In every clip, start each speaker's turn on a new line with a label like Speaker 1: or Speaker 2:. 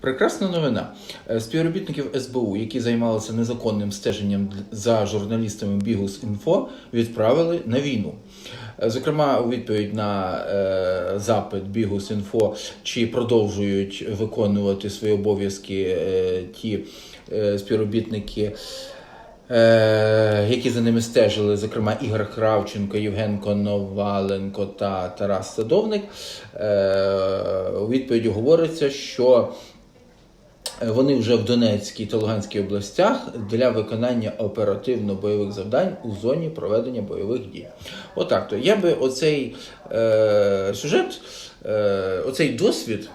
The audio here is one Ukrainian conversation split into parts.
Speaker 1: Прекрасна новина. Е, Співробітників СБУ, які займалися незаконним стеженням за журналістами Бігус Інфо, відправили на війну. Е, Зокрема, у відповідь на е, запит Бігус Інфо, чи продовжують виконувати свої обов'язки е, ті е, співробітники. Е, які за ними стежили, зокрема Ігор Кравченко, Євген Коноваленко та Тарас Садовник. Е, у відповіді говориться, що вони вже в Донецькій та Луганській областях для виконання оперативно-бойових завдань у зоні проведення бойових дій. Отак то я би оцей е, сюжет, е, оцей досвід.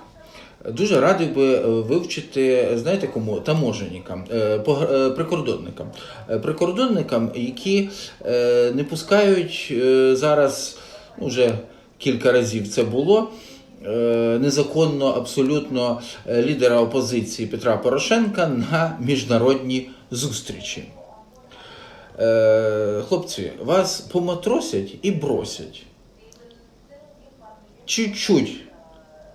Speaker 1: Дуже радий би е, вивчити, знаєте кому? Таможенникам, е, е, прикордонникам. Прикордонникам, які не пускають зараз, ну, вже кілька разів це було. Незаконно абсолютно лідера опозиції Петра Порошенка на міжнародні зустрічі. Хлопці, вас поматросять і бросять. Чуть-чуть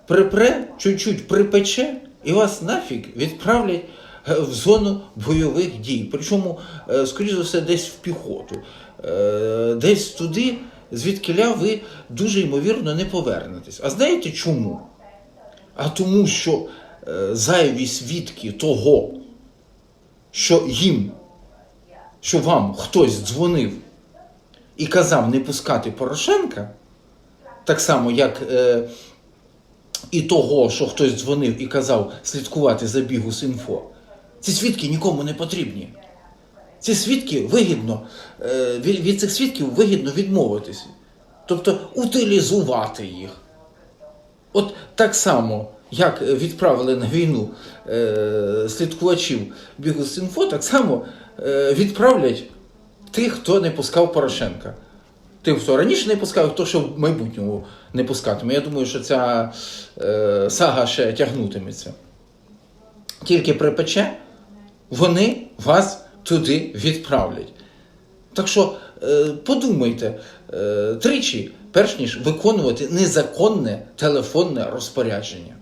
Speaker 1: припре, чуть-чуть припече, і вас нафіг відправлять е, в зону бойових дій. Причому, е, скоріш за все, десь в піхоту, Е, десь туди, звідкиля ви дуже ймовірно не повернетесь. А знаєте чому? А тому, що зайві свідки того, що їм, що вам хтось дзвонив і казав не пускати Порошенка, так само, як. І того, що хтось дзвонив і казав слідкувати за бігус інфо, ці свідки нікому не потрібні. Ці свідки вигідно, е, від, цих свідків вигідно відмовитися. Тобто утилізувати їх. От так само, як відправили на війну е, слідкувачів бігус інфо, так само е, відправлять тих, хто не пускав Порошенка. Тих, хто раніше не пускав, і хто що в майбутньому не пускатиме. Я думаю, що ця е, сага ще тягнутиметься. Тільки припече, вони вас туди відправлять. Так що е, подумайте е, тричі, перш ніж виконувати незаконне телефонне розпорядження.